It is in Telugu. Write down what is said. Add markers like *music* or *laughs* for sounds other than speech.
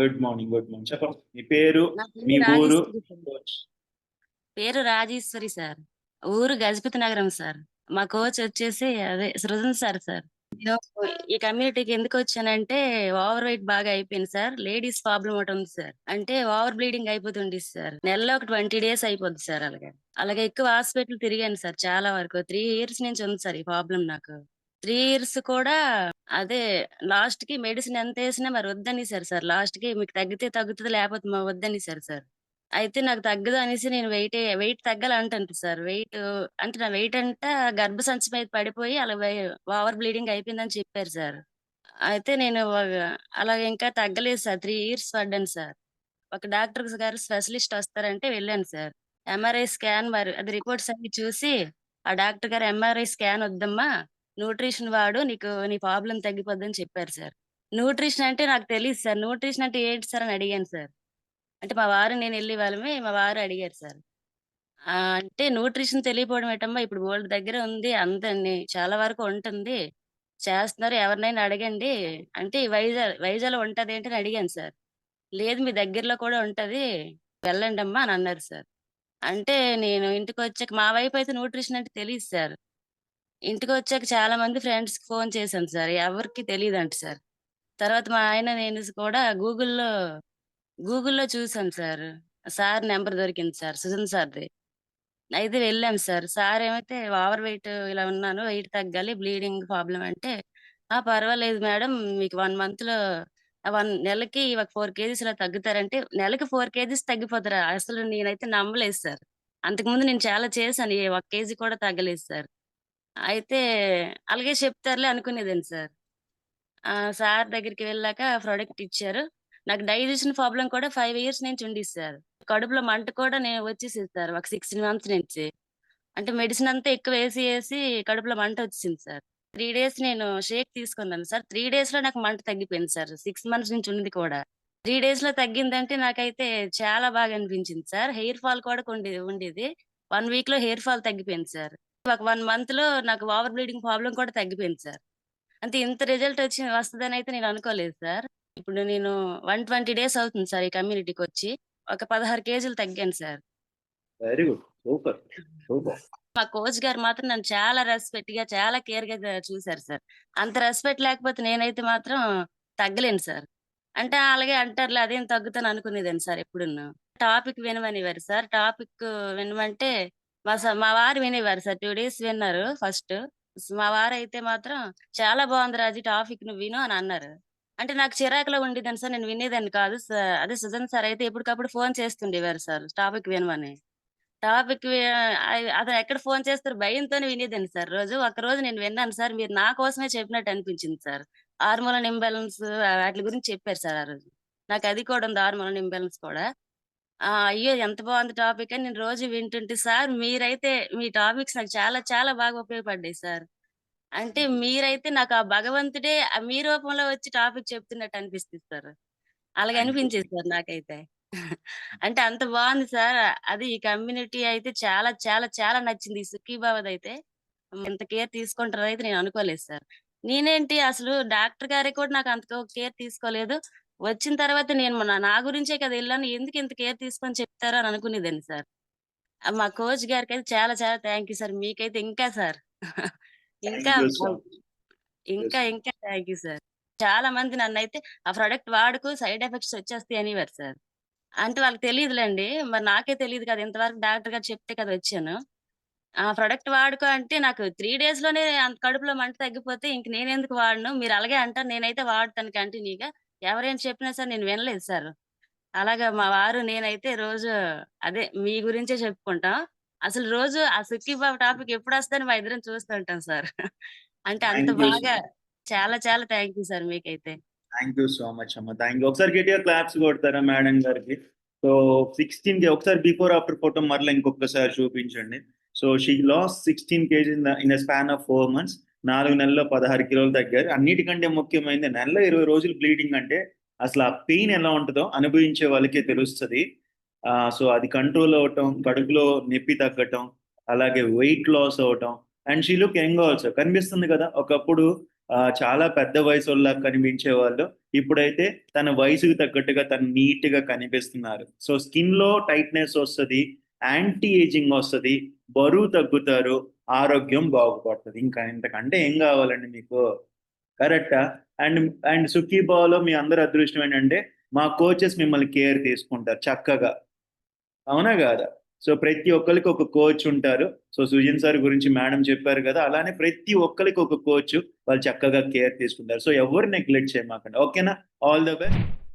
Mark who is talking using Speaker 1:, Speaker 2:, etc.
Speaker 1: గుడ్ మార్నింగ్ గుడ్ మార్నింగ్ చెప్పండి. మీ పేరు మీ ఊరు.
Speaker 2: పేరు రాజేశ్వరి సార్. ఊరు గజపతి నగరం సార్. మా కోచ్ వచ్చేసి అదే సృజన్ సార్ సార్. నేను ఈ కమ్యూనిటీకి ఎందుకు వచ్చానంటే ఓవర్ వెయిట్ బాగా అయిపోయింది సార్. లేడీస్ ప్రాబ్లం ఒకటి ఉంది సార్. అంటే ఓవర్ బ్లీడింగ్ అయిపోతుంది సార్. నెలలో ఒక ట్వంటీ డేస్ అయిపోద్ది సార్ అలాగే. అలాగే ఎక్కువ హాస్పిటల్ తిరిగాను సార్ చాలా వరకు. త్రీ ఇయర్స్ నుంచి ఉంది సార్ ఈ ప్రాబ్లం నాకు. త్రీ ఇయర్స్ కూడా అదే లాస్ట్కి మెడిసిన్ ఎంత వేసినా మరి వద్దని సార్. సార్ లాస్ట్కి మీకు తగ్గితే తగ్గుతుంది లేకపోతే మా వద్దని సార్. సార్ అయితే నాకు తగ్గదు అనేసి నేను వెయిట్ వెయిట్ తగ్గాలంటాను సార్. వెయిట్ అంటే నా వెయిట్ అంటే గర్భసంచి మీద పడిపోయి అలా ఓవర్ బ్లీడింగ్ అయిపోయిందని చెప్పారు సార్. అయితే నేను అలా ఇంకా తగ్గలేదు సార్. త్రీ ఇయర్స్ పడ్డాను సార్. ఒక డాక్టర్ గారు స్పెషలిస్ట్ వస్తారంటే వెళ్ళాను సార్. ఎంఆర్ఐ స్కాన్ మరి అది రిపోర్ట్స్ అన్ని చూసి ఆ డాక్టర్ గారు ఎంఆర్ఐ స్కాన్ వద్దమ్మా. న్యూట్రిషన్ వాడు నీకు నీ ప్రాబ్లం తగ్గిపోద్దని చెప్పారు సార్. న్యూట్రిషన్ అంటే నాకు తెలియదు సార్. న్యూట్రిషన్ అంటే ఏంటి సార్ అని అడిగాను సార్. అంటే మా వారు నేను వెళ్ళే వాళ్ళమే మా వారు అడిగారు సార్. అంటే న్యూట్రిషన్ తెలియపోవడం ఏంటమ్మా ఇప్పుడు గోల్డ్ దగ్గర ఉంది అందరిని చాలా వరకు ఉంటుంది. చేస్తున్నారు ఎవరినైనా అడగండి. అంటే ఈ వైజాగ్ వైజాగ్లో ఉంటది ఏంటి అని అడిగాను సార్. లేదు మీ దగ్గరలో కూడా ఉంటుంది వెళ్ళండి అమ్మా అని అన్నారు సార్. అంటే నేను ఇంటికి వచ్చాక మా వైపు అయితే న్యూట్రిషన్ అంటే తెలియదు సార్. ఇంటికి వచ్చాక చాలా మంది ఫ్రెండ్స్కి ఫోన్ చేశాను సార్. ఎవరికి తెలియదు అంట సార్. తర్వాత మా ఆయన నేను కూడా గూగుల్లో గూగుల్లో చూసాను సార్. సార్ నెంబర్ దొరికింది సార్ సుజన్ సార్ది. అయితే వెళ్ళాం సార్. సార్ ఏమైతే ఓవర్ వెయిట్ ఇలా ఉన్నాను వెయిట్ తగ్గాలి బ్లీడింగ్ ప్రాబ్లం అంటే ఆ పర్వాలేదు మేడం మీకు వన్ మంత్లో వన్ నెలకి ఒక ఫోర్ కేజీస్ ఇలా తగ్గుతారంటే నెలకి ఫోర్ కేజీస్ తగ్గిపోతారా. అసలు నేనైతే నమ్మలేదు సార్. అంతకుముందు నేను చాలా చేశాను. ఏ ఒక కేజీ కూడా తగ్గలేదు సార్. అయితే అలాగే చెప్తారులే అనుకునేదండి సార్. ఆ సార్ దగ్గరికి వెళ్ళాక ప్రోడక్ట్ ఇచ్చారు. నాకు డైజెషన్ ప్రాబ్లం కూడా ఫైవ్ ఇయర్స్ నుంచి ఉండి సార్. కడుపులో మంట కూడా నేను వచ్చేసింది సార్ ఒక సిక్స్టీన్ మంత్స్ నుంచి. అంటే మెడిసిన్ అంతా ఎక్కువ వేసి వేసి కడుపులో మంట వచ్చింది సార్. త్రీ డేస్ నేను షేక్ తీసుకున్నాను సార్. త్రీ డేస్లో నాకు మంట తగ్గిపోయింది సార్ సిక్స్ మంత్స్ నుంచి ఉన్నది కూడా. త్రీ డేస్లో తగ్గిందంటే నాకైతే చాలా బాగా అనిపించింది సార్. హెయిర్ ఫాల్ కూడా ఉండేది ఉండేది. వన్ వీక్లో హెయిర్ ఫాల్ తగ్గిపోయింది సార్. ఒక వన్ మంత్లో నాకు ఓవర్ బ్లీడింగ్ ప్రాబ్లం కూడా తగ్గిపోయింది సార్. అంటే ఇంత రిజల్ట్ వచ్చి వస్తుందని అయితే నేను అనుకోలేదు సార్. ఇప్పుడు నేను వన్ ట్వంటీ డేస్ అవుతుంది సార్ ఈ కమ్యూనిటీకి వచ్చి. ఒక పదహారు కేజీలు తగ్గాను sir.
Speaker 1: Very good super super
Speaker 2: మా కోచ్ గారు మాత్రం నన్ను చాలా రెస్పెక్ట్గా చాలా కేర్గా చూశారు సార్. అంత రెస్పెక్ట్ లేకపోతే నేనైతే మాత్రం తగ్గలేను సార్. అంటే అలాగే అంటారులే అదేం తగ్గుతాను అనుకునేదాన్ని సార్ ఎప్పుడు టాపిక్ వినమనేవారు సార్. టాపిక్ వినమంటే మా మా వారు వినేవారు సార్. టూ డేస్ విన్నారు ఫస్ట్. మా వారు అయితే మాత్రం చాలా బాగుంది రాజు టాపిక్ నువ్వు విను అని అన్నారు. అంటే నాకు చిరాకులో ఉండేదాన్ని సార్. నేను వినేదాన్ని కాదు స- అదే సుజన్ సార్ అయితే ఎప్పటికప్పుడు ఫోన్ చేస్తుండేవారు సార్ టాపిక్ వినమని. టాపిక్ అతను ఎక్కడ ఫోన్ చేస్తారు భయంతో వినేదాన్ని సార్. రోజు ఒక రోజు నేను విన్నాను సార్. మీరు నా కోసమే చెప్పినట్టు అనిపించింది సార్. హార్మోన్ ఇంబ్యాలెన్స్ వాటి గురించి చెప్పారు సార్ ఆ రోజు. నాకు అది కూడా ఉంది హార్మోన్ ఇంబ్యాలెన్స్ కూడా. అయ్యో! ఎంత బాగుంది టాపిక్ అని నేను రోజు వింటుంటే సార్ మీరైతే మీ టాపిక్స్ నాకు చాలా చాలా బాగా ఉపయోగపడ్డాయి సార్. అంటే మీరైతే నాకు ఆ భగవంతుడే మీ రూపంలో వచ్చి టాపిక్ చెప్తున్నట్టు అనిపిస్తుంది సార్. అలాగే. అనిపించేది సార్ నాకైతే. *laughs* అంటే అంత బాగుంది సార్. అది ఈ కమ్యూనిటీ అయితే చాలా చాలా చాలా నచ్చింది. ఈ సుఖీబాబద్ అయితే ఇంత కేర్ తీసుకుంటారు అయితే నేను అనుకోలేదు సార్. నేనేంటి అసలు డాక్టర్ గారే కూడా నాకు అంత కేర్ తీసుకోలేదు. వచ్చిన తర్వాత నేను నా గురించే కదా వెళ్ళాను. ఎందుకు ఇంత కేర్ తీసుకొని చెప్తారో అని అనుకునేదాన్ని సార్. మా కోచ్ గారికి అయితే చాలా చాలా థ్యాంక్ యూ సార్. మీకైతే ఇంకా సార్. ఇంకా. ఇంకా ఇంకా థ్యాంక్ యూ సార్. చాలా మంది నన్ను అయితే ఆ ప్రోడక్ట్ వాడుకు సైడ్ ఎఫెక్ట్స్ వచ్చేస్తాయి అనేవారు సార్. అంటే వాళ్ళకి తెలియదులేండి మరి నాకే తెలియదు కదా. ఇంతవరకు డాక్టర్ గారు చెప్తే కదా వచ్చాను. ఆ ప్రొడక్ట్ వాడుకో అంటే నాకు త్రీ డేస్లోనే అంత కడుపులో మంట తగ్గిపోతే ఇంక నేను ఎందుకు వాడను? మీరు అలాగే అంటారు. నేనైతే వాడతాను కంటిన్యూగా. ఎవరైనా చెప్పినా సార్ నేను వినలేదు సార్. అలాగా మా వారు నేనైతే రోజు అదే మీ గురించే చెప్పుకుంటాం. అసలు రోజు ఆ సుఖీ బాబు టాపిక్ ఎప్పుడు వస్తుందని మా ఇద్దరం చూస్తుంటాం సార్. అంటే అంత బాగా చాలా చాలా థ్యాంక్ యూ సార్ మీకైతే.
Speaker 1: థ్యాంక్ యూ సో మచ్ అమ్మ. థ్యాంక్ యూ ఒకసారి గట్టిగా క్లాప్స్ కొడతారా మేడం గారికి? సో సిక్స్టీన్ ఒకసారి బిఫోర్ ఆఫ్టర్ ఫోటో మరలా ఇంకొకసారి చూపించండి. So she loss sixteen kg in span of four months నాలుగు నెలల్లో పదహారు కిలోలు తగ్గారు. అన్నిటికంటే ముఖ్యమైనది నెలలో ఇరవై రోజులు బ్లీడింగ్ అంటే అసలు ఆ పెయిన్ ఎలా ఉంటుందో అనుభవించే వాళ్ళకే తెలుస్తుంది. సో అది కంట్రోల్ అవటం కడుపులో నొప్పి తగ్గటం అలాగే వెయిట్ లాస్ అవటం and she look young also. కనిపిస్తుంది కదా ఒకప్పుడు చాలా పెద్ద వయసు వాళ్ళ కనిపించే వాళ్ళు ఇప్పుడైతే తన వయసుకు తగ్గట్టుగా తను నీట్గా కనిపిస్తున్నారు. సో స్కిన్లో టైట్నెస్ వస్తుంది యాంటీ ఏజింగ్ వస్తుంది బరువు తగ్గుతారు ఆరోగ్యం బాగుపడుతుంది. ఇంకా ఇంతకంటే ఏం కావాలండి మీకు? కరెక్టా అండ్ అండ్ సుఖీబాలో మీ అందరి అదృష్టం ఏంటంటే మా కోచెస్ మిమ్మల్ని కేర్ తీసుకుంటారు చక్కగా. అవునా కాదా? సో ప్రతి ఒక్కరికి ఒక కోచ్ ఉంటారు. సో సుజన్ సార్ గురించి మేడం చెప్పారు కదా అలానే ప్రతి ఒక్కరికి ఒక కోచ్ వాళ్ళు చక్కగా కేర్ తీసుకుంటారు. సో ఎవరు నెగ్లెక్ట్ చేయమాకండి. ఓకేనా ఆల్ ద బెస్ట్